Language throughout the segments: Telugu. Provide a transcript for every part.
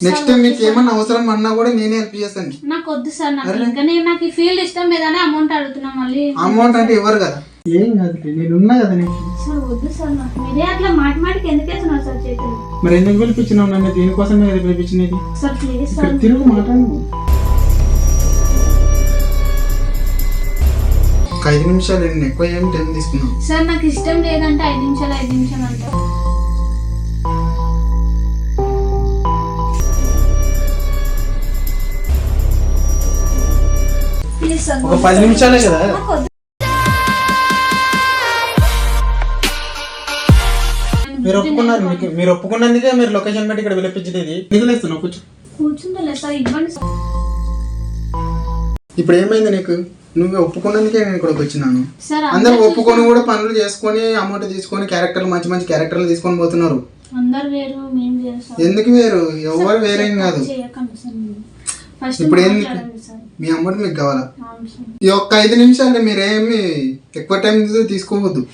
నెక్స్ట్ టైం మీకు ఏమన్నా అవసరం అన్నా కూడా నేనే హెల్ప్ చేస్తాను. నాకు వద్దు సార్ నాకు ఇంకా నేను నాకు ఈ ఫీల్డ్ ఇష్టం లేదని అమౌంట్ అడుగుతున్నా మళ్ళీ. అమౌంట్ అంటే ఇవ్వరు కదా? ఏం కాదు నేను ఉన్నా కదా నీకు. సార్ వద్దు సార్ నాకు మీరే అట్లా మాటి మాటికి ఎందుకు వేస్తున్నారు సార్ చేతులు? మరి ఎందుకు పిలిపించినావు నన్ను? దీనికోసమే కదా పిలిపించినది. సార్ ప్లీజ్ సార్ తిరుగు మాట్లాడు. ఒక ఐదు నిమిషాలు నేను ఎక్కువ ఏం టైం తీసుకున్నాను. సార్ నాకు ఇష్టం లేదంటే ఐదు నిమిషాలు ఐదు నిమిషాలు అంటారు. ఒక పది నిమిషాలే కదా. మీరు ఒప్పుకున్నారు మీకు మీరు ఒప్పుకున్నందుకే మీరు లొకేషన్ పెట్టి ఇక్కడ కూర్చో. కూర్చుంటలే సార్ ఇవ్వండి సార్. ఇప్పుడు ఏమైంది నీకు? నువ్వు ఒప్పుకున్నందుకే నేను ఇక్కడికి వచ్చినాను. అందరూ ఒప్పుకొని కూడా పనులు చేసుకొని అమౌంట్ తీసుకొని క్యారెక్టర్లు మంచి మంచి క్యారెక్టర్లు తీసుకొని పోతున్నారు. ఎందుకు వేరు? ఎవరు వేరేం కాదు. ఇప్పుడు ఏంది? మీ అమౌంట్ మీకు కావాలా? ఈ ఒక్క ఐదు నిమిషాలు మీరేమి ఎక్కువ టైం తీసుకోవద్దు.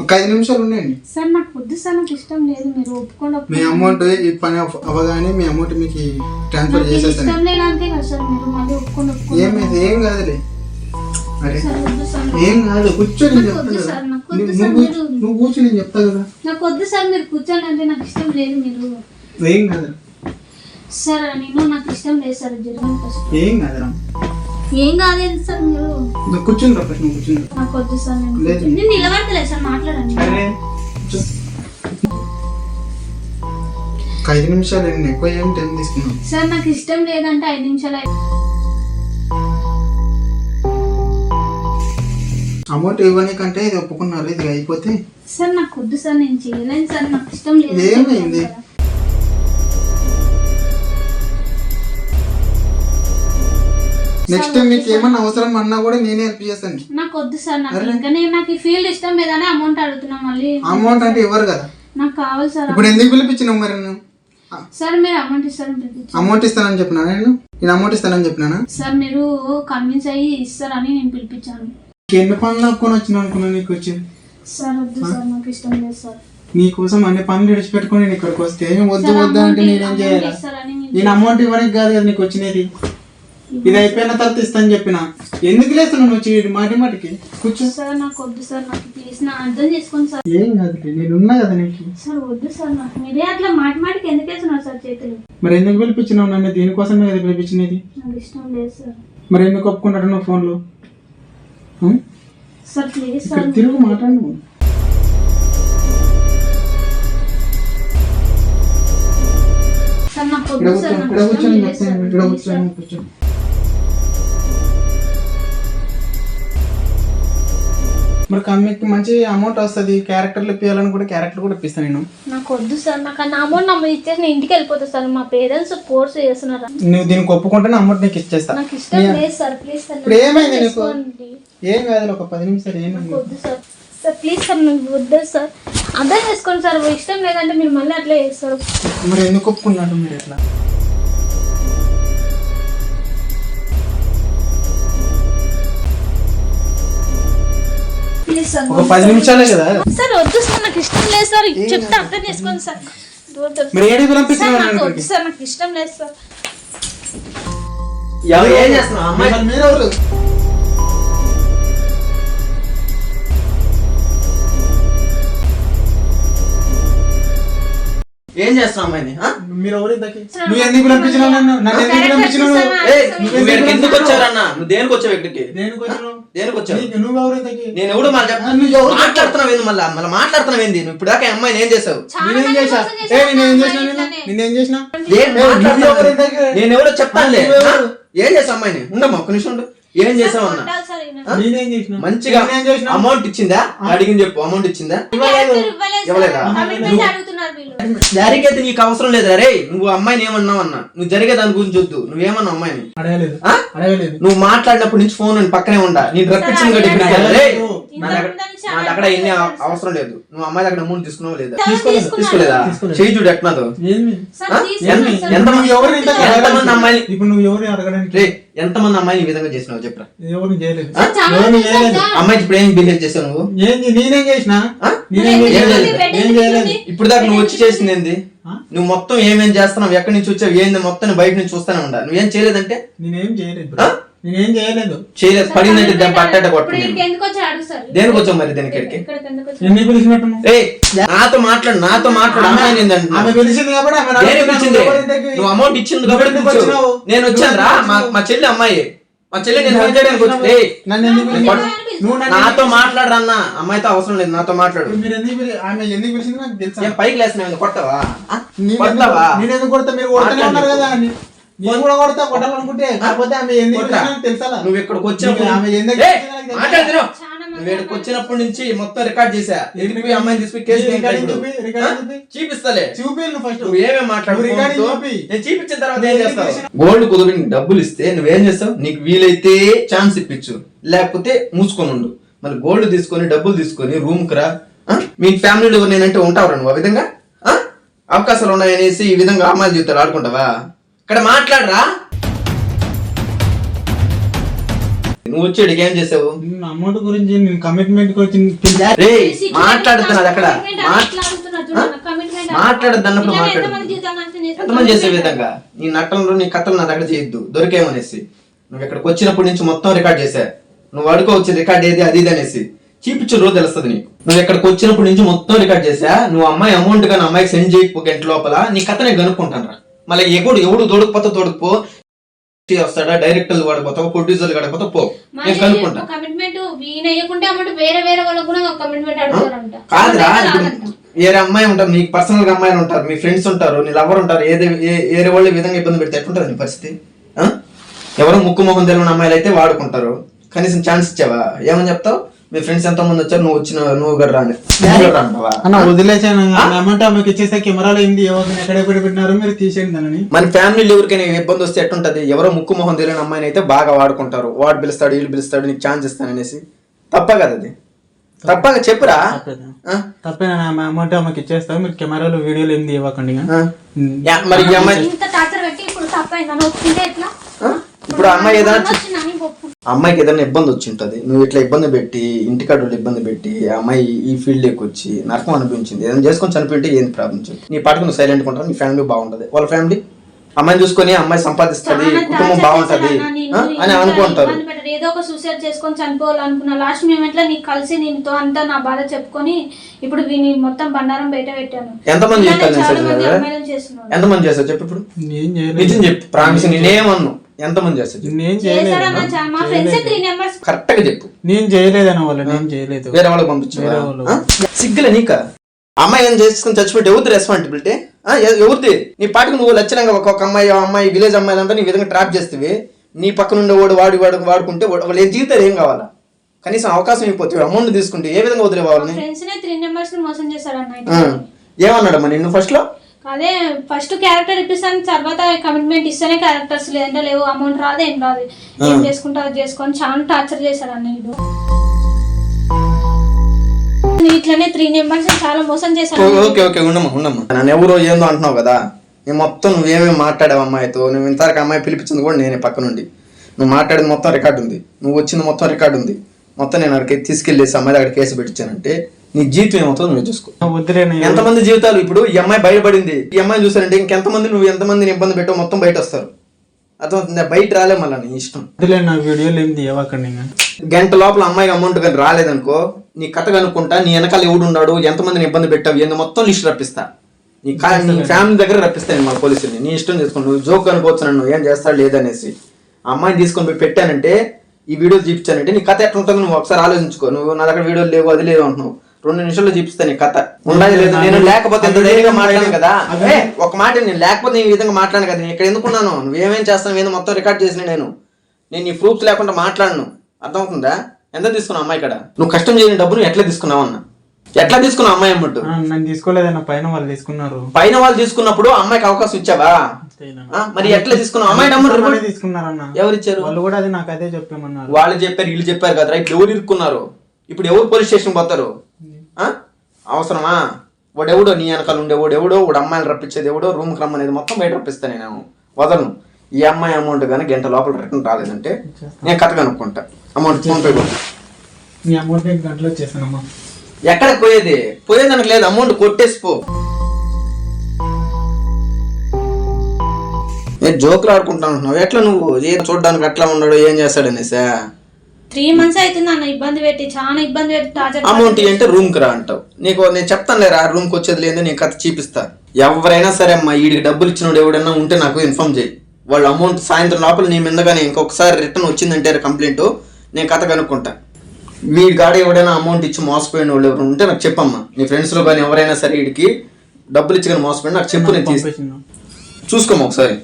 ఒక ఐదు నిమిషాలు ఉండండి. సార్ నాకు వద్దు సార్ నాకు ఇష్టం లేదు. మీరు ఒప్పుకోండి మీ. అమౌంట్ ఈ పని అవ- అవగానే మీ అమౌంట్ మీకు ట్రాన్స్ఫర్ చేసేస్తాను. ఇష్టం లేదానికే కదా సార్ మీరు మళ్ళీ ఒప్పుకోండి ఒప్పుకోండి. ఏమైంది ఏం కాదులే. అరే ఏం కాదు కూర్చొని నేను చెప్తాను మీరు- కూర్చో- నువ్వు కూర్చొని నేను చెప్తా కదా. నాకు వద్దు సార్ మీరు కూర్చోండి అంటే నాకు ఇష్టం లేదు మీరు ఏం కాదు. సార్ నేను నాకు ఇష్టం లేదు సార్ జరగండి ఫస్ట్ ఏం కాదురా. ఏం కాలేదు సార్ మీరు? నువ్వు కూర్చుని రా ఫస్ట్ నువ్వు కూర్చుని. నాకు వద్దు సార్ నేను లేదు. నేను నిలబడతలేదు సార్ మాట్లాడండి. అరే కూర్చో. ఒక ఐదు నిమిషాలు నేను ఎక్కువ ఏం టైం తీసుకున్నాను. సార్ నాకు ఇష్టం లేదంటే ఐదు నిమిషాలు అయి- అమౌంట్ ఇవ్వనీకంటే ఇది ఒప్పుకున్నారు ఇది అయిపోతే. సార్ నాకు వద్దు సార్ నేను చేయలేను సార్ నాకు ఇష్టం లేదు ఏమైంది? నెక్స్ట్ టైం మీకు ఏమన్నా అవసరం అన్నా కూడా నేనే హెల్ప్ చేస్తాను. నాకు వద్దు సార్ నాకు ఇంకా నేను నాకు ఈ ఫీల్డ్ ఇష్టం లేదని అమౌంట్ అడుగుతున్నా మళ్ళీ. అమౌంట్ అంటే ఇవ్వరు కదా? నాకు కావాలి సార్ ఇప్పుడు ఎందుకు పిలిపించినావు మరి నేను సార్ మీరు అమౌంట్ ఇస్తారని అమౌంట్ ఇస్తానని చెప్పినా నేను? నేను అమౌంట్ ఇస్తానని చెప్పినానా? సార్ మీరు కన్విన్స్ అయ్యి ఇస్తారని నేను పిలిపించాను. ఎన్ని పనులు ఆపుకొని వచ్చినా అనుకున్నా నీకు వచ్చి? సార్ వద్దు సార్ నాకు ఇష్టం లేదు సార్. నీకోసం అన్ని పనులు విడిచిపెట్టుకొని నేను ఇక్కడికి వస్తే ఏమి వద్దు వద్దు అంటే నేనేం చేయాలి? నేను అమౌంట్ ఇవ్వడానికి కాదు కదా నీకు వచ్చినది. ఇది అయిపోయిన తర్వాత ఇస్తాను చెప్పిన. ఎందుకు లేస్తున్నావు నువ్వు చీ- మాటి మాటికి? కూర్చో. సార్ నాకు వద్దు సార్ నాకు ప్లీజ్ నా అర్థం చేసుకోండి సార్. ఏం కాదు నేను ఉన్నా కదా నీకు. సార్ వద్దు సార్ నాకు మీరే అట్లా మాటి మాటికి ఎందుకు వేస్తున్నారు సార్ చేతులు? మరి ఎందుకు పిలిపించినావు నన్ను? దీనికోసమే కదా పిలిపించినది. నాకు ఇష్టం లేదు సార్. మరి ఎందుకు ఒప్పుకుంటాడు నువ్వు ఫోన్లో? సార్ ప్లీజ్ సార్ తిరుగు మాట్లాడు. నువ్వు. సార్ నాకు వద్దు సార్ నాకు ఇష్టం లేదు సార్. మరి కమ్మికి మంచి అమౌంట్ వస్తుంది క్యారెక్టర్లు ఇప్పించాలని కూడా క్యారెక్టర్ కూడా ఇప్పిస్తాను నేను. నాకు వద్దు సార్ నాకు ఆ అమౌంట్ నమ్మ ఇచ్చేసి నేను ఇంటికి వెళ్ళిపోతా సార్. మా పేరెంట్స్ ఫోర్స్ చేస్తున్నారు? నువ్వు దీనికి ఒప్పుకుంటేనే అమౌంట్ నీకు ఇచ్చేస్తా. నాకు ఇష్టం లేదు సార్ ప్లీజ్ సార్ ఇప్పుడు ఏమైంది నీకు? ఏం కాదు ఒక పది నిమిషాలు ఏమైంది వద్దు సార్. సార్ ప్లీజ్ సార్ నాకు వద్దు సార్. అర్థం చేసుకోండి సార్ ఇష్టం లేదంటే మీరు మళ్ళీ అట్లా చేస్తారు. మరి ఎందుకు ఒప్పుకున్నాడు మీరు ఎట్లా ఒక పది నిమిషాలే కదా. సార్ వద్దు సార్ నాకు ఇష్టం లేదు సార్. చెప్తే అర్థం చేసుకోండి సార్. మరి ఏడికి నాకు నన్ను వద్దు సార్ నాకు ఇష్టం లేదు సార్. ఏం చేస్తున్నావు అమ్మాయి మరి ఏం చేస్తున్నావు అమ్మాయిని? మీరు ఎవరు ఇంతకీ? నువ్వు ఎందుకు పంపించినావు నన్ను? నన్ను ఎందుకు పంపించినావు ఏయ్, నువ్వు ఇక్కడికి ఎందుకు వచ్చారన్నా నువ్వు దేనికి వచ్చావు ఇక్కడికి? దేనికి వచ్చినావు దేనికి వచ్చావు? నీకు నువ్వు ఎవరు ఇంతకీ? నేను ఎవడు మళ్ళీ ఆ, నువ్వు ఎవరు మాట్లాడుతున్నావు ఏంది మళ్ళీ? మళ్ళీ మాట్లాడుతున్నావు ఏంది? నువ్వు ఇప్పుడు దాకా అమ్మాయిని ఏం చేసావు? నేనేం చేసా ఏ నేనేం చేసినా నేను నేనేం చేసినా ఏం నువ్వు మాట్లాడుతున్నావు? ఎవరు ఇంతకీ? నేను ఎవడో చెప్తానులే? ఏం చేసావు అమ్మాయిని? ఉండమ్మా ఒక్క నిమిషం ఉండు. ఏం చేసావు అన్న? నేనేం చేసినా? మంచిగా అమౌంట్ ఇచ్చిందా? అడిగింది చెప్పు అమౌంట్ ఇచ్చిందా? ఇవ్వలేదు. జరిగేది నీకు అవసరం లేదా రే? నువ్వు అమ్మాయిని ఏమన్నావు అన్న? నువ్వు జరిగే దాని గురించి వద్దు. నువ్వేమన్నావు అమ్మాయిని? నువ్వు మాట్లాడినప్పుడు నుంచి ఫోన్ పక్కనే ఉండా. నీ నుంచి నాకు అక్కడ ఎన్ని అవసరం లేదు. నువ్వు అమ్మాయి దగ్గర అమౌంట్ తీసుకున్నావు లేదా? తీసుకోలేదు. తీసుకోలేదా. తీసుకోలేదు. చేయి చూడు ఇంతకీ ఎంతమంది? అమ్మాయిని ఇప్పుడు నువ్వు ఎవరు అడగడానికి? ఎంతమంది అమ్మాయిని ఈ విధంగా చేసినావు చెప్పరా? చేయలేదు. చేయలేదు. అమ్మాయికి ఇప్పుడు ఏం బిహేవ్ చేసావు నువ్వు? ఏం చే- నేనేం చేసిన? ఆ? నేనేం ఏం చేయలేదు. చేయలేదు. ఏం చేయలేదు. ఇప్పుడు దాకా నువ్వు వచ్చి చేసింది ఏంది? నువ్వు మొత్తం ఏమేం చేస్తున్నావు? ఎక్కడి నుంచి వచ్చావు? ఏంది? మొత్తం బయట నుంచి చూస్తానే ఉండా నువ్వేం చేయలేదంటే? నేనేం చేయలేదు. ఆ? నేనేం చేయలేదు. చేయలేదు. పడిందంటే వచ్చి అడుగుతారు? దేనికి వచ్చావు మరి దీనికి ఇక్కడికి? ఇక్కడికి ఎందుకు వచ్చి ఎన్ని పిలిచినట్టు నువ్వు? ఏయ్ నాతో మాట్లాడు నాతో మాట్లాడు. అమ్మాయి ఆమె అంటున్నావు? పిలిచింది కాబట్టి ఆమె? నువ్వు అమౌంట్ ఇచ్చింది కాబట్టి పిలిచావు. నేను వచ్చాను రా. మా చెల్లి అమ్మాయి. మా చెల్లి నేను హెల్ప్ చేయడానికి వచ్చి నన్ను ఎందుకు నేను నువ్వు నాతో మాట్లాడు అన్న అమ్మాయితో అవసరం లేదు నాతో మాట్లాడు? మీరు ఎందుకు ఆమె ఎందుకు పిలిచింది నాకు తెలుసా? ఏం పైకి లేసిన కొట్టవా ఆ? నేను ఎందుకు- నేను ఎందుకు కొడతా? మీరు కొడుతూనే ఉన్నారు కదా. నేను కూడా కొడతా కొట్టాలనుకుంటే కాకపోతే ఆమె ఎందుకు తెలుసా? నువ్వు ఇక్కడికి వచ్చినప్పుడు ఆమె ఎందుకు ఇక్కడికి వచ్చినప్పటి నుంచి మొత్తం రికార్డ్ చేశా. ఎడిపోయి అమ్మాయిని తీసుకుని కేసు. చూపిస్తలే. చూపి నువ్వు ఫస్ట్ నువ్వు ఏమేమి మాట్లాడు. నేను చూపించిన తర్వాత ఏం ఎందుకు చేస్తావు? గోల్డ్ కుదిరి నీకు డబ్బులు ఇస్తే నువ్వేం చేస్తావు? నీకు వీలైతే ఛాన్స్ ఇప్పించు. లేకపోతే మూసుకొని ఉండు. మరి గోల్డ్ తీసుకొని డబ్బులు తీసుకొని రూమ్కి రా? మీ ఫ్యామిలీలో నేనంటే ఉంటావు నువ్వు ఆ విధంగా? ఆ? అవకాశాలు ఉన్నాయనేసి ఈ విధంగా అమ్మాయిల జీవితాలు ఆడుకుంటావా? ఇక్కడ మాట్లాడరా? నువ్వు వచ్చేడికి ఏం చేసావు? నేను అమౌంట్ గురించి నేను కమిట్మెంట్ గురించి రే మాట్లాడుతున్నది అక్కడ. commitment మా- అట్లా అడుగుతున్నారు చూడండి, commitment మాట్లాడద్దు అన్నప్పుడు మాట్లాడు. ఎంతమంది చేసే విధంగా? నీ నటనలు నీ కథలు నా దగ్గర చేయొద్దు. దొరికేమనేసి. నువ్వు ఇక్కడికి వచ్చినప్పటి నుంచి మొత్తం రికార్డ్ చేశా. నువ్వు అడుకోవచ్చు రికార్డ్ ఏది అది ఇది అనేసి. చూపించు రోజు తెలుస్తుంది నీకు. నువ్వు ఇక్కడికి వచ్చినప్పటి నుంచి మొత్తం రికార్డ్ చేశా. నువ్వు అమ్మాయి అమౌంట్ కానీ అమ్మాయికి సెండ్ చేయకపో గంట లోపల నీ కథ నేను కనుక్కుంటాను రా. మళ్ళీ ఎవడు ఎవడు దొడకపోతే దొడకపో వస్తాడా? డైరెక్టర్ వాడిపోతావు? ప్రొడ్యూసర్ గడకపోతే పో. నేను కనుక్కుంటా. కమిట్మెంట్ వేరే వేరే వాళ్ళకు కూడా కమిట్మెంట్ అడుగుతారంట. కాదురా. వేరే అమ్మాయి ఉంటారు నీకు పర్సనల్గా అమ్మాయిలు ఉంటారు మీ ఫ్రెండ్స్ ఉంటారు నీ లవర్ ఉంటారు ఏదే వేరే వాళ్ళు విధంగా ఇబ్బంది పెడితే ఎట్లుంటుంది నీ పరిస్థితి? ఎవరో ముక్కు మొహం తెలియని అమ్మాయిలు అయితే వాడుకుంటారు. కనీసం ఛాన్స్ ఇచ్చావా? ఏమని చెప్తావు? మీ ఫ్రెండ్స్ ఎంతో మంది వచ్చారు? నువ్వు వచ్చిన నువ్వు రాంటావా అన్న వదిలేసాను అమౌంట్ ఆమెకి ఇచ్చేస్తే కెమెరాలో ఏంది? ఎవరిని ఎక్కడెక్కడ పెట్టినారో మీరు తీసేయండి దానని మన ఫ్యామిలీలో ఎవరికైనా ఇబ్బంది వస్తే ఎట్టుంటది? ఎవరో ముక్కు మొహం తెలియని అమ్మాయిని అయితే బాగా వాడుకుంటారు. వాడు పిలుస్తాడు వీళ్ళు పిలుస్తాడు నీకు ఛాన్స్ ఇస్తాననేసి తప్ప కదా అది? తప్పగా చెప్పురా. తప్పేనా? ఆ? తప్పేనా? ఆమె అమౌంట్ ఆమెకి ఇచ్చేస్తాం మీరు కెమెరాలో వీడియోలు ఏంది? ఇవ్వకండి మరి ఈ అమ్మాయి ఇంత టార్చర్ పెట్టి ఇప్పుడు ఎట్లా అమ్మాయి ఏదైనా అమ్మాయికి ఏదైనా ఇబ్బంది వచ్చి ఉంటుంది నువ్వు ఇట్లా ఇబ్బంది పెట్టి ఇంటికాడ వాళ్ళు ఇబ్బంది పెట్టి ఆ అమ్మాయి ఈ ఫీల్డ్లోకి వచ్చి నరకం అనిపించింది. ఏదైనా చేసుకొని చనిపోయింటే ఏంది ప్రాబ్లం చెప్పు. నీ పాటకు నువ్వు సైలెంట్ ఉంటావు నీ ఫ్యామిలీ బాగుంటది. వాళ్ళ ఫ్యామిలీ అమ్మాయిని చూసుకొని అమ్మాయి సంపాదిస్తుంది కుటుంబం బాగుంటది? అని అనుకుంటారు. ఏదో ఒక సూసైడ్ చేసుకొని చనిపోవాలనుకున్నా లాస్ట్ మూమెంట్లో నీకు కలిసి నీతో అంతా నా బాధ చెప్పుకొని ఇప్పుడు వీని మొత్తం బండారం బయట పెట్టాను. ఎంతమంది చేస్తున్నారు. ఎంతమంది చేశావు చెప్పు ఇప్పుడు. నిజం చెప్పు. ప్రామిస్ నేనేమన్ను? ఎంతమంది చేస్తావు చెప్పు. నేను చేయలేదు చాలా- మా ఫ్రెండ్స్ త్రీ నెంబర్స్ కరెక్ట్గా చెప్పు. నేను చేయలేదన్న వాళ్ళు నేను చేయలేదు. వేరే వాళ్ళకి పంపించు. వేరే వాళ్ళు. సిగ్గులే నీక. అమ్మాయి ఏం చేసుకుని చచ్చిపోతే ఎవరిది రెస్పాన్సిబిలిటీ ఎవరిది? నీ పాటకు నువ్వు లచ్చనంగా ఒక్కొక్క అమ్మాయి అమ్మాయి విలేజ్ అమ్మాయిలంతా నీ విధంగా ట్రాప్ చేస్తే నీ పక్కన ఉండే వాడు వాడి వాడు వాడుకుంటే వాడు- వాళ్ళ జీవితాలు ఏం కావాలా? కనీసం అవకాశం అయిపోతే అమౌంట్ తీసుకుంటే ఏ విధంగా వదిలే వాళ్ళని ఫ్రెండ్స్ నే త్రీ నెంబర్స్ని మోసం చేశారన్న ఆ. ఏమన్నాడు మరి నిన్ను ఫస్ట్లో? అదే ఫస్ట్ క్యారెక్టర్ ఇప్పిస్తాను తర్వాత కమిట్మెంట్ ఇస్తేనే క్యారెక్టర్స్ లేదంటే లేవు అమౌంట్ రాదు ఏం రాదు. ఏం చేసుకుంటా అది చేసుకొని చాలా టార్చర్ చేశారు అన్న ఇది ఇట్లనే త్రీ నెంబర్స్ చాలా మోసం చేశారు ఓకే ఓకే ఉండమ్మా ఉండమ్మా. నన్ను ఎవరో ఏందో అంటున్నావు కదా నేను మొత్తం నువ్వేమేమి మాట్లాడావు అమ్మాయితో నువ్వు ఇంతవరకు అమ్మాయి పిలిపించింది కూడా నేనే పక్క నుండి. నువ్వు మాట్లాడింది మొత్తం రికార్డు ఉంది. నువ్వు వచ్చింది మొత్తం రికార్డు ఉంది. మొత్తం నేను అక్కడికి తీసుకెళ్ళేసి అమ్మాయి దగ్గర కేసు పెట్టించానంటే నీ జీవితం ఏమవుతుందో నువ్వు చూసుకో. ఎంతమంది జీవితాలు ఇప్పుడు ఈ అమ్మాయి బయటపడింది ఈ అమ్మాయి చూసారంటే ఇంకెంతమంది నువ్వు ఎంతమందిని ఇబ్బంది పెట్టావు మొత్తం బయట వస్తారు అర్థమవుతుందా? బయట రాలే మళ్ళీ నీ ఇష్టం. నా వీడియోలు ఇవ్వకండి ఇంకా. గంట లోపల అమ్మాయికి అమౌంట్ కానీ రాలేదనుకో నీ కథ కనుక్కుంటా నీ వెనకాల ఎవడు ఉన్నాడు ఎంతమందిని ఇబ్బంది పెట్టావు ఏందో మొత్తం లిస్ట్ రప్పిస్తా. నీ నీ ఫ్యామిలీ దగ్గర రప్పిస్తాను మా పోలీసుని నీ ఇష్టం చేసుకోండి నువ్వు జోక్ అనుకోవచ్చు నన్ను ఏం చేస్తాడు లేదనేసి. అమ్మాయిని తీసుకొని పోయి పెట్టానంటే ఈ వీడియో చూపించానంటే నీ కథ ఎట్లా ఉంటుందో నువ్వు ఒకసారి ఆలోచించుకో. నువ్వు నా దగ్గర వీడియోలు లేవు అది లేవు అంటున్నావు. రెండు నిమిషాల్లో చూపిస్తా నీ కథ. ఉండాలి లేదు నేను లేకపోతే ఎంత ధైర్యంగా మాట్లాడాను కదా. ఏ, ఒక మాట నేను లేకపోతే నేను ఈ విధంగా మాట్లాడాను కదా. నేను ఇక్కడ ఎందుకున్నాను నువ్వేమేం చేస్తాను ఏదో మొత్తం రికార్డ్ చేసిన నేను? నేను నీ ప్రూఫ్స్ లేకుండా మాట్లాడను. అర్థమవుతుందా? ఎంత తీసుకున్నావు అమ్మాయి ఇక్కడ? నువ్వు కష్టం చేయని డబ్బు నువ్వు ఎట్లా తీసుకున్నావు అన్న? ఎట్లా తీసుకున్నావు అమ్మాయి అమ్మట్టు ఆ, నేను తీసుకోలేదన్న పైన వాళ్ళు తీసుకున్నారు. పైన వాళ్ళు తీసుకున్నప్పుడు అమ్మాయికి అవకాశం ఇచ్చావా? ఆ, మరి ఎట్లా తీసుకున్నావు? అమ్మాయి డబ్బు వాళ్ళే తీసుకున్నారన్న. ఎవరు ఇచ్చారు? వాళ్ళు కూడా అది నాకు అదే చెప్పామన్నారు వాళ్ళు చెప్పారు వీళ్ళు చెప్పారు కదా. ఇప్పుడు ఎవరు ఇరుక్కున్నారు? ఇప్పుడు ఎవరు పోలీస్ స్టేషన్ పోతారు? అవసరమా? వాడు ఎవడో నీ వెనకాల ఉండే వాడు ఎవడో వాడు అమ్మాయిని రప్పించేది ఎవడో రూమ్కి రమ్మనేది మొత్తం బయట రప్పిస్తాను నేను. వదలను. ఈ అమ్మాయి అమౌంట్ కానీ గంట లోపల రిటర్న్ రాలేదంటే నేను కథ కనుక్కుంటా. అమౌంట్ ఫోన్ పే కొట్టు. నీ అమౌంట్ నేను గంటలో వచ్చేసానమ్మా ఎక్కడికి పోయేది? పోయేదానికి లేదు. అమౌంట్ కొట్టేసి పో. నేను జోకులు ఆడుకుంటాను ఎట్లా నువ్వు? ఏం చూడడానికి అట్లా ఉన్నాడు ఏం చేస్తాడు అనేసా త్రీ మంత్స్ అవుతుంది అన్న ఇబ్బంది పెట్టి చాలా ఇబ్బంది పెట్టి టార్చర్ అమౌంట్ అంటే రూమ్కి రా అంటావు. నీకు నేను చెప్తాను లేరా రూమ్కి వచ్చేది లేదు నేను కథ చూపిస్తా. ఎవరైనా సరే అమ్మా వీడికి డబ్బులు ఇచ్చినోడు ఎవడైనా ఉంటే నాకు ఇన్ఫార్మ్ చేయి. వాళ్ళు అమౌంట్ సాయంత్రం లోపల నీ మీదగానే ఇంకొకసారి రిటర్న్ వచ్చిందంటే కంప్లైంట్ నేను కథ కనుక్కుంటా. మీ గాడ ఎవడైనా అమౌంట్ ఇచ్చి మోసపోయిన వాళ్ళు ఎవరు ఉంటే నాకు చెప్పమ్మా. నీ ఫ్రెండ్స్లో కానీ ఎవరైనా సరే వీడికి డబ్బులు ఇచ్చి కానీ మోసపోయిన నాకు చెప్పు నేను తీసి. పంపేసిండు చూసుకోమా ఒకసారి.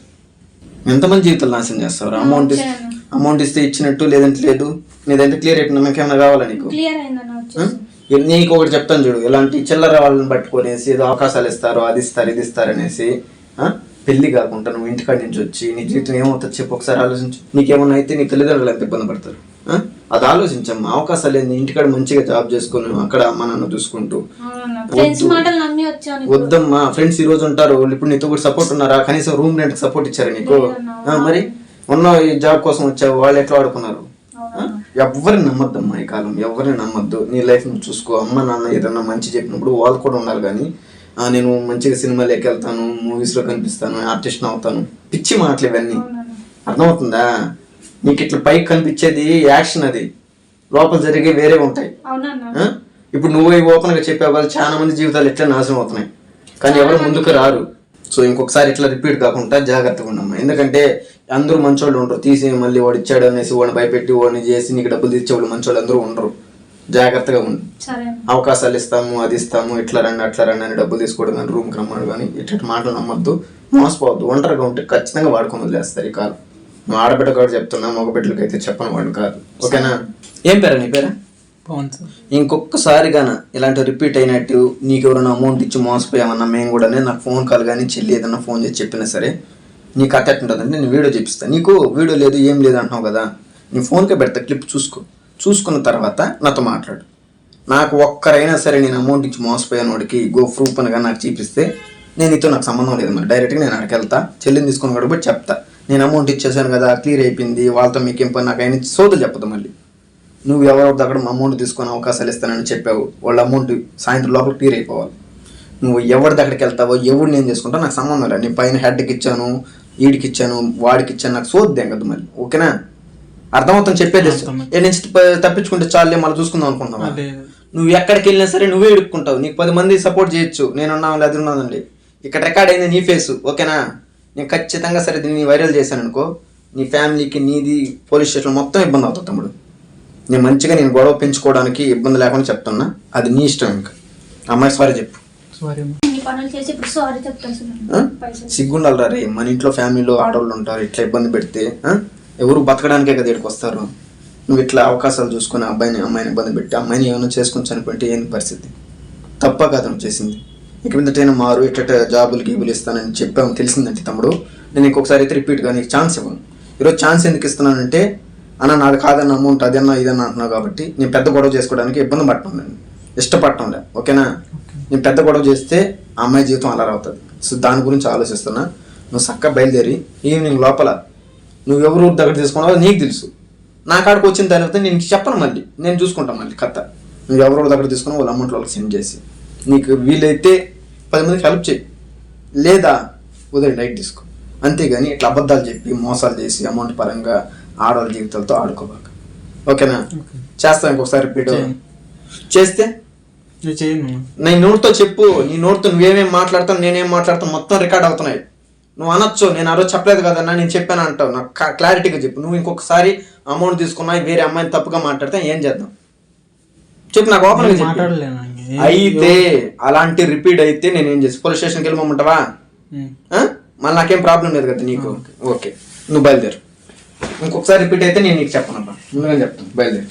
ఎంతమంది జీవితాలు నాశనం చేస్తారు అమౌంట్ అమౌంట్ ఇస్తే ఇచ్చినట్టు లేదంటే లేదు. నీదంటే క్లియర్ అయిపోయింది నాకేమైనా కావాలా నీకు? క్లియర్ అయిందన్న నీకు ఒకటి చెప్తాను చూడు. ఇలాంటి చిల్లర వాళ్ళని పట్టుకొనేసి ఏదో అవకాశాలు ఇస్తారు అది ఇస్తారు ఇది ఇస్తారు అనేసి? పెళ్ళి కాకుండా నువ్వు ఇంటికాడి నుంచి వచ్చి నీ జీవితం ఏమవుతుంది చెప్పు ఒకసారి ఆలోచించు. నీకేమన్నా అయితే నీ తల్లిదండ్రులు ఎంత ఇబ్బంది పడతారు? అది ఆలోచించమ్మా. అవకాశాలు ఏంది? ఇంటికాడ మంచిగా జాబ్ చేసుకొని అక్కడ అమ్మ నాన్న చూసుకుంటూ. వద్దమ్మా. ఫ్రెండ్స్ ఈ రోజు ఉంటారు. ఇప్పుడు నీతో కూడా సపోర్ట్ ఉన్నారా? కనీసం రూమ్ రెంట్ సపోర్ట్ ఇచ్చారు నీకు? మరి? ఉన్న ఈ జాబ్ కోసం వచ్చావు. వాళ్ళు ఎట్లా ఆడుకున్నారు? ఎవరిని నమ్మద్దమ్మా ఈ కాలం. ఎవరిని నమ్మద్దు. నీ లైఫ్ నువ్వు చూసుకో. అమ్మ నాన్న ఏదన్నా మంచి చెప్పినప్పుడు వాళ్ళు కూడా ఉండాలి కానీ నేను మంచిగా సినిమాలోకి వెళ్తాను మూవీస్లో కనిపిస్తాను ఆర్టిస్ట్ అవుతాను. పిచ్చి మాటలు ఇవన్నీ. అర్థమవుతుందా? నీకు ఇట్లా పైకి కనిపించేది యాక్షన్ అది. లోపల జరిగే వేరే ఉంటాయి? ఇప్పుడు నువ్వు ఓపెన్గా చెప్పావు కదా చాలా మంది జీవితాలు ఇట్లా నాశనం అవుతున్నాయి. కానీ ఎవరు ముందుకు రారు. సో ఇంకొకసారి ఇట్లా రిపీట్ కాకుండా జాగ్రత్తగా ఉండమ్మా ఎందుకంటే అందరూ మంచోళ్ళు ఉండరు. తీసి మళ్ళీ వాడు ఇచ్చాడు అనేసి వాడిని భయపెట్టి వాడిని చేసి నీకు డబ్బులు తెచ్చేవాళ్ళు మంచోళ్ళు అందరూ ఉండరు. జాగ్రత్తగా ఉండు. అవకాశాలు ఇస్తాము అది ఇస్తాము ఇట్లా రండి అట్లా రండి అని డబ్బులు తీసుకోవడం కానీ రూమ్కి రమ్మడు కానీ ఇట్లాంటి మాటలు నమ్మద్దు. మోసపోవద్దు. ఒంటరిగా ఉంటే ఖచ్చితంగా వాడుకొని వదిలేస్తారు ఈ కాలం. నువ్వు ఆడబిడ్డ కూడా చెప్తున్నా మగబిడ్డలకి అయితే చెప్పని వాడు కాదు. ఓకేనా? ఏం పేరా నీ పేరా? పవన్ సార్. ఇంకొకసారి గాన ఇలాంటి రిపీట్ అయినట్టు నీకు ఎవరైనా అమౌంట్ ఇచ్చి మోసపోయామన్నా మేము కూడా నాకు ఫోన్ కాల్ కానీ చెల్లి ఏదన్నా ఫోన్ చేసి చెప్పినా సరే నీ కథ ఎట్టుంటుందంటే నేను వీడియో చూపిస్తాను నీకు వీడియో లేదు ఏం లేదు అంటున్నావు కదా నీ ఫోన్కే పెడతా క్లిప్ చూసుకో. చూసుకున్న తర్వాత నాతో మాట్లాడు. నాకు ఒక్కరైనా సరే నేను అమౌంట్ ఇచ్చి మోసపోయాను వాడికి గో ప్రూఫ్ అనగా నాకు చూపిస్తే నేను నీతో నాకు సంబంధం లేదు మరి. డైరెక్ట్గా నేను అక్కడికి వెళ్తా చెల్లిని తీసుకొని కూడా చెప్తా. నేను అమౌంట్ ఇచ్చేసాను కదా క్లియర్ అయిపోయింది వాళ్ళతో మీకేం పని నాకు అయిన సోదులు చెప్పదు మళ్ళీ. నువ్వు ఎవరో దగ్గర అమౌంట్ తీసుకొని అవకాశాలు ఇస్తానని చెప్పావు వాళ్ళ అమౌంట్ సాయంత్రం లోపల క్లియర్ అయిపోవాలి. నువ్వు ఎవరి దగ్గరికి వెళ్తావో ఎవరు నేను చేసుకుంటా నాకు సంబంధం లేదు. నేను పైన హెడ్కి ఇచ్చాను ఈడికి ఇచ్చాను వాడికి ఇచ్చాను నాకు సోద్దేం కదా మరి ఓకేనా? అర్థమవుతాం చెప్పేది ఏ నుంచి ప- తప్పించుకుంటే చాలే మళ్ళీ చూసుకుందాం అనుకుంటున్నావా? లేదు నువ్వు ఎక్కడికి వెళ్ళినా సరే నువ్వే ఇరుక్కుంటావు. నీకు పది మంది సపోర్ట్ చేయొచ్చు. నేనున్నాను లేదు ఉన్నదండి ఇక్కడ రికార్డ్ అయింది నీ ఫేస్ ఓకేనా? నేను ఖచ్చితంగా సరే దీన్ని వైరల్ చేశాను అనుకో నీ ఫ్యామిలీకి నీది పోలీస్ స్టేషన్ మొత్తం ఇబ్బంది అవుతుంది తమ్ముడు. నేను మంచిగా నేను గొడవ పెంచుకోవడానికి ఇబ్బంది లేకుండా చెప్తున్నా. అది నీ ఇష్టం ఇంకా. అమ్మాయి సారీ చెప్పు. సారీ పనులు చేసి ఇప్పుడు సారీ చెప్తాను ఆ? సార్ పైసలు. సిగ్గుండాలిరా రే. మన ఇంట్లో ఫ్యామిలీలో ఆడవాళ్ళు ఉంటారు ఇట్లా ఇబ్బంది పెడితే? ఎవరు బతకడానికే కదా ఇక్కడికి వస్తారు. నువ్వు ఇట్లా అవకాశాలు చూసుకుని అబ్బాయిని అమ్మాయిని ఇబ్బంది పెట్టి అమ్మాయిని ఏమైనా చేసుకుని చనిపోయింటే ఏంది పరిస్థితి? తప్ప కాదు నువ్వు చేసింది. ఇక మీదటైనా మారు ఇట్ట జాబులు గీబులు ఇస్తానని చెప్పాము తెలిసిందంటే తమ్ముడు. నేను ఇంకొకసారి అయితే రిపీట్గా నీకు ఛాన్స్ ఇవ్వను. ఈరోజు ఛాన్స్ ఎందుకు ఇస్తున్నానంటే అన్న నాది కాదన్న అమౌంట్ అదన్నా ఇదన్నా అంటున్నావు కాబట్టి నేను పెద్ద గొడవ చేసుకోవడానికి ఇబ్బంది పడటం లేదు ఇష్టపడటం లేదు. ఓకేనా? నేను పెద్ద గొడవ చేస్తే అమ్మాయి జీవితం అలా అవుతుంది సో దాని గురించి ఆలోచిస్తున్నా. నువ్వు చక్కగా బయలుదేరి ఈవినింగ్ లోపల నువ్వు ఎవరు దగ్గర తీసుకున్నావో నీకు తెలుసు. నా కాడికి వచ్చిన తర్వాత నేను చెప్పను మళ్ళీ. నేను చూసుకుంటాను మళ్ళీ కథ. నువ్వు ఎవరో దగ్గర తీసుకుని వాళ్ళ అమౌంట్ వాళ్ళకి సెండ్ చేసి. నీకు వీలైతే పది మందికి హెల్ప్ చేయి. లేదా ఉదయం డైట్ తీసుకో. అంతేగాని ఇట్లా అబద్ధాలు చెప్పి మోసాలు చేసి అమౌంట్ పరంగా ఆడవాళ్ళ జీవితాలతో ఆడుకోబాక. ఓకేనా? చేస్తా ఇంకొకసారి రిపీట్. చేస్తే. నీ నోటితో చెప్పు నీ నోటితో నువ్వేమేం మాట్లాడతావు నేనేం మాట్లాడతాను మొత్తం రికార్డ్ అవుతున్నాయి. నువ్వు అనొచ్చు నేను ఆ రోజు చెప్పలేదు కదన్నా నేను చెప్పాను అంటావు. నాకు క్లారిటీగా చెప్పు. నువ్వు ఇంకొకసారి అమౌంట్ తీసుకున్నా వేరే అమ్మాయిని తప్పుగా మాట్లాడితే ఏం చేద్దాం? చెప్పు నాకు ఓపెన్ అయితే అలాంటి రిపీట్ అయితే నేను ఏం చేసి పోలీస్ స్టేషన్కి. ఆ? మళ్ళీ నాకేం ప్రాబ్లం లేదు కదా నీకు? ఓకే. నువ్వు బయలుదేరు. ఇంకొకసారి రిపీట్ అయితే నేను నీకు చెప్పనబ్బా ముందుగా చెప్తాను. బయలుదేరు.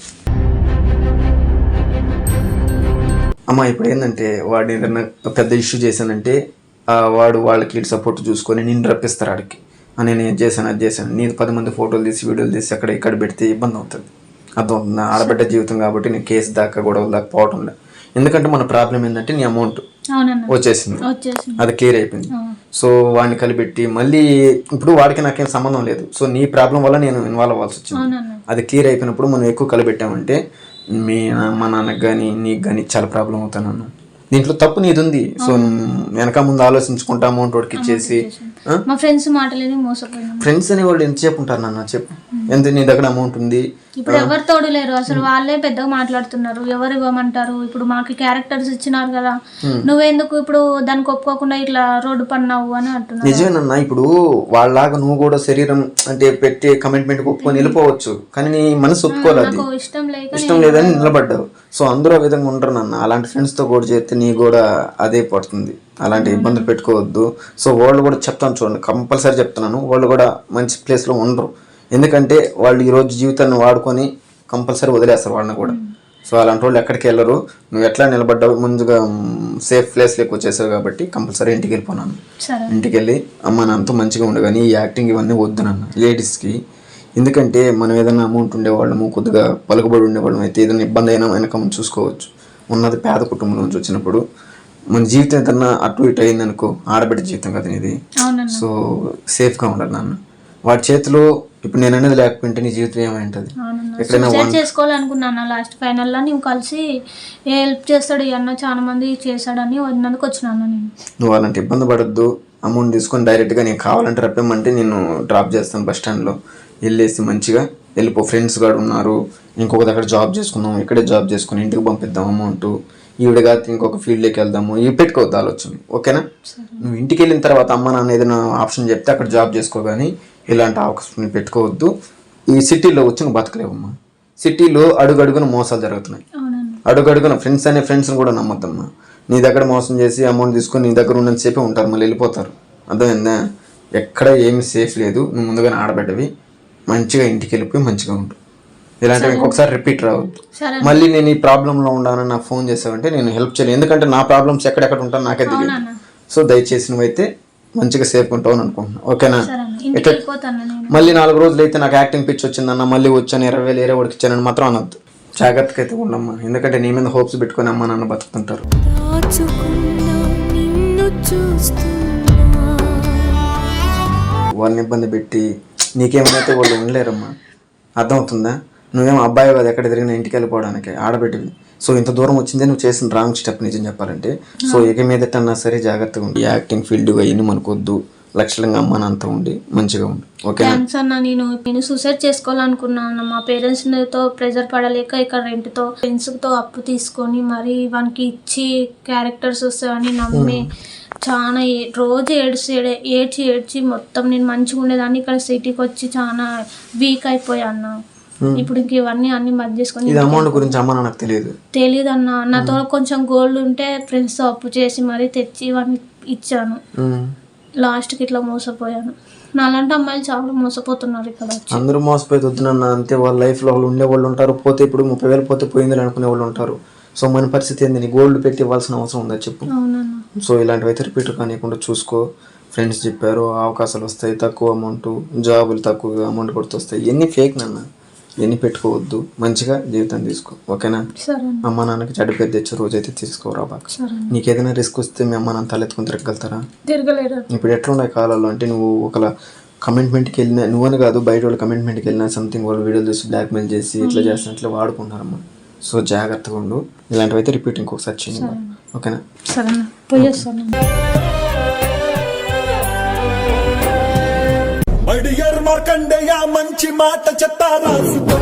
అమ్మ ఇప్పుడు ఏంటంటే వాడు ఏదైనా పెద్ద ఇష్యూ చేశానంటే వాడు వాళ్ళకి సపోర్ట్ చూసుకొని నేను రప్పిస్తారు ఆడికి. నేను ఇది చేశాను అది చేశాను. నేను పది మంది ఫోటోలు తీసి వీడియోలు తీసి అక్కడ ఇక్కడ పెడితే ఇబ్బంది అవుతుంది. అర్థమవుతుంది ఆడబిడ్డ జీవితం కాబట్టి నేను కేసు దాకా గొడవలు దాకా పోవటం లేదు. ఎందుకంటే మన ప్రాబ్లం ఏంటంటే నీ అమౌంట్ వచ్చేసింది. అది క్లియర్ అయిపోయింది. సో వాడిని కలిపెట్టి మళ్ళీ ఇప్పుడు వాడికి నాకేం సంబంధం లేదు. సో నీ ప్రాబ్లం వల్ల నేను ఇన్వాల్వ్ అవ్వాల్సి వచ్చింది. అది క్లియర్ అయిపోయినప్పుడు మనం ఎక్కువ కలిపెట్టామంటే మీ మా నాన్నకి కానీ నీకు కానీ చాలా ప్రాబ్లం అవుతాను దీంట్లో తప్పు నీది ఉంది సో వెనక ముందు ఆలోచించుకుంటా అమౌంట్ వాడికి ఇచ్చేసి మా ఫ్రెండ్స్ మాటలేని మోసపోయినాం ఫ్రెండ్స్ అనే వాళ్ళు ఎంతసేపు ఉంటారు నాన్న చెప్పు. ఎంత నీ దగ్గర అమౌంట్ ఉంది? ఇప్పుడు ఎవరు తోడు లేరు అసలు వాళ్ళే పెద్దగా మాట్లాడుతున్నారు. ఎవరు ఇవ్వమంటారు? ఇప్పుడు మాకు క్యారెక్టర్స్ ఇచ్చినారు కదా. నువ్వెందుకు ఇప్పుడు దానికి ఒప్పుకోకుండా ఇట్లా రోడ్డు పన్నావు అని అంటున్నారు. నిజమేనన్నా ఇప్పుడు వాళ్ళలాగా నువ్వు కూడా శరీరం అంటే పెట్టి కమిట్మెంట్ ఒప్పుకొని వెళ్ళిపోవచ్చు. కానీ నీ మనసు ఒప్పుకోలేదు ఇష్టం లేక ఇష్టం లేదని నిలబడ్డావు. సో అందరూ ఆ విధంగా ఉండరు నాన్న. అలాంటి ఫ్రెండ్స్తో కూడా చేస్తే నీ కూడా అదే పడుతుంది. అలాంటి ఇబ్బందులు పెట్టుకోవద్దు. సో వాళ్ళు కూడా చెప్తాను చూడండి. కంపల్సరీ చెప్తున్నాను. వాళ్ళు కూడా మంచి ప్లేస్లో ఉండరు. ఎందుకంటే వాళ్ళు ఈ రోజు జీవితాన్ని వాడుకొని కంపల్సరీ వదిలేస్తారు వాళ్ళని కూడా. సో అలాంటి వాళ్ళు ఎక్కడికి వెళ్ళరు. నువ్వు ఎట్లా నిలబడ్డావు? ముందుగా సేఫ్ ప్లేస్లోకి వచ్చేసావు కాబట్టి కంపల్సరీ ఇంటికి వెళ్ళిపోనాను ఇంటికి వెళ్ళి అమ్మ నాన్నతో మంచిగా ఉండు కానీ ఈ యాక్టింగ్ ఇవన్నీ వద్దు నాన్న లేడీస్కి ఎందుకంటే మనం ఏదైనా అమౌంట్ ఉండేవాళ్ళము కొద్దిగా పలుకుబడి ఉండేవాళ్ళం అయితే ఏదైనా ఇబ్బంది అయినా వెనక మనం చూసుకోవచ్చు. ఉన్నది పేద కుటుంబం నుంచి వచ్చినప్పుడు మన జీవితం ఏదన్నా అటు ఇటు అయిందనుకో ఆడబిడ్డ జీవితం కదా ఇది. సో సేఫ్గా ఉండాలి నాన్న. వాడి చేతిలో ఇప్పుడు నేను అనేది లేకపోయింటే నీ జీవితం ఏమై ఉంటుంది అవునన్న. ఎక్కడైనా చేసుకోవాలనుకున్నాను లాస్ట్ ఫైనల్లో నువ్వు కలిసి హెల్ప్ చేస్తాడు? అన్న చాలా మంది చేశాడని వదినందుకు వచ్చినాను నేను. నువ్వు అలాంటి ఇబ్బంది పడద్దు. అమౌంట్ తీసుకొని డైరెక్ట్గా నేను కావాలంటే రప్పేమంటే నేను డ్రాప్ చేస్తాను బస్ స్టాండ్లో వెళ్ళేసి మంచిగా వెళ్ళిపో. ఫ్రెండ్స్ కూడా ఉన్నారు. ఇంకొక దగ్గర జాబ్ చేసుకుందాం. ఇక్కడే జాబ్ చేసుకుని ఇంటికి పంపిద్దాం అమౌంట్ ఈవిడ కాదు ఇంకొక ఫీల్డ్లోకి వెళ్దాము. ఇవి పెట్టుకోవద్దు ఆలోచన. ఓకేనా? నువ్వు ఇంటికి వెళ్ళిన తర్వాత అమ్మ నాన్న ఏదైనా ఆప్షన్ చెప్తే అక్కడ జాబ్ చేసుకో కానీ ఇలాంటి అవకాశం పెట్టుకోవద్దు. ఈ సిటీలో వచ్చి నువ్వు బతకలేవమ్మా. సిటీలో అడుగడుగున మోసాలు జరుగుతున్నాయి. అడుగడుగున ఫ్రెండ్స్ అనే ఫ్రెండ్స్ని కూడా నమ్మద్దమ్మా. నీ దగ్గర మోసం చేసి అమౌంట్ తీసుకొని నీ దగ్గర ఉన్నంతసేపే ఉంటారు మళ్ళీ వెళ్ళిపోతారు. అర్థమైందా? ఎక్కడ ఏమి సేఫ్ లేదు. నువ్వు ముందుగానే ఆడబెట్టవి మంచిగా ఇంటికి వెళ్ళిపోయి మంచిగా ఉండు. ఇలాంటివి ఇంకొకసారి రిపీట్ రావద్దు. మళ్ళీ నేను ఈ ప్రాబ్లంలో ఉన్నానని నాకు ఫోన్ చేసావంటే నేను హెల్ప్ చేయను ఎందుకంటే నా ప్రాబ్లమ్స్ ఎక్కడెక్కడ ఉంటాను నాకే తెలియదు. సో దయచేసి నువ్వైతే మంచిగా సేఫ్ ఉంటావు అని అనుకుంటున్నా. ఓకేనా? నేను. మళ్ళీ నాలుగు రోజులు అయితే నాకు యాక్టింగ్ పిచ్ వచ్చిందన్న మళ్ళీ వచ్చాను ఇరవై వేలు వేరే వాడికి ఇచ్చానని మాత్రం అనొద్దు. జాగ్రత్తగా అయితే ఉండమ్మా. ఎందుకంటే నీ మీద హోప్స్ పెట్టుకొని అమ్మ నాన్న బతుకుతుంటారు. వాళ్ళని ఇబ్బంది పెట్టి నీకేమైతే వాళ్ళు ఉండలేరమ్మా. అర్థమవుతుందా? నువ్వేం అబ్బాయి కదా ఎక్కడ తిరిగినా ఇంటికి వెళ్ళిపోవడానికి ఆడబెట్టివి సో ఇంత దూరం వచ్చిందే నువ్వు చేసిన రాంగ్ స్టెప్ నిజం చెప్పాలంటే. సో ఇక మీదటన్నా సరే జాగ్రత్తగా ఉండి. యాక్టింగ్ ఫీల్డ్ అవన్నీ మనకొద్దు. లక్షలంగా అమ్మ నాన్నతో ఉండి మంచిగా ఉండు. థ్యాంక్స్ అన్న నేను నేను సూసైడ్ చేసుకోవాలనుకున్నాను మా పేరెంట్స్తో ప్రెజర్ పడలేక ఇక్కడ రెంట్తో ఫ్రెండ్స్తో అప్పు తీసుకొని మరి వానికి ఇచ్చి క్యారెక్టర్స్ వస్తాయని నమ్మి చాలా రోజు ఏడ్చి ఏడే- ఏడ్చి ఏడ్చి మొత్తం నేను మంచిగా ఉండేదాన్ని ఇక్కడ సిటీకి వచ్చి చాలా వీక్ అయిపోయాను ఇప్పుడు ఇంక ఇవన్నీ అన్ని మధ్య చేసుకొని ఇది అమౌంట్ గురించి అమ్మ నాన్నకు తెలియదు. తెలియదు అన్న నాతో కొంచెం గోల్డ్ ఉంటే ఫ్రెండ్స్తో అప్పు చేసి మరీ తెచ్చి ఇవన్నీ ఇచ్చాను. లాస్ట్కి ఇట్లా మోసపోయాను. నాలాంటి అమ్మాయిలు చాలా మోసపోతున్నారు ఇక్కడ అందరూ మోసపోయి వద్దునన్న. అంతే వాళ్ళ లైఫ్లో వాళ్ళు ఉండే వాళ్ళు ఉంటారు. పోతే ఇప్పుడు ముప్పై వేలు పోతే పోయిందని అనుకునే వాళ్ళు ఉంటారు. సో మన పరిస్థితి ఏంది? గోల్డ్ పెట్టి ఇవ్వాల్సిన అవసరం ఉందా చెప్పు? సో ఇలాంటివి అయితే రిపీట్ కానివ్వకుండా చూసుకో. ఫ్రెండ్స్ చెప్పారు అవకాశాలు వస్తాయి తక్కువ అమౌంట్ జాబులు తక్కువ అమౌంట్ కొడుతూ వస్తాయి ఇవన్నీ ఫేక్ నాన్న. ఇవన్నీ పెట్టుకోవద్దు. మంచిగా జీవితం తీసుకో. ఓకేనా. అమ్మ నాన్నకి చెడ్డ పేరు తెచ్చే రోజు అయితే తీసుకోరా బాగా. నీకు ఏదైనా రిస్క్ వస్తే మీ అమ్మ నాన్న తలెత్తుకుని తిరగలుగుతారా తిరగలేరు ఇప్పుడు ఎట్లా ఉన్నాయి కాలాల్లో అంటే నువ్వు ఒకలా కమిట్మెంట్కి వెళ్ళినా నువ్వని కాదు బయట వాళ్ళు కమిట్మెంట్కి వెళ్ళినా సంథింగ్ వాళ్ళు వీడియోలు చూసి బ్లాక్మెయిల్ చేసి ఇట్లా చేస్తున్నా ఇట్లా వాడుకుంటున్నారమ్మా. సో జాగ్రత్తగా ఉండు. ఇలాంటివి అయితే రిపీట్ ఇంకొకసారి చేయండి. ఓకేనా? సరే అన్న. పోయి మార్కండేయ మంచి మాట చెత్త రాసుకో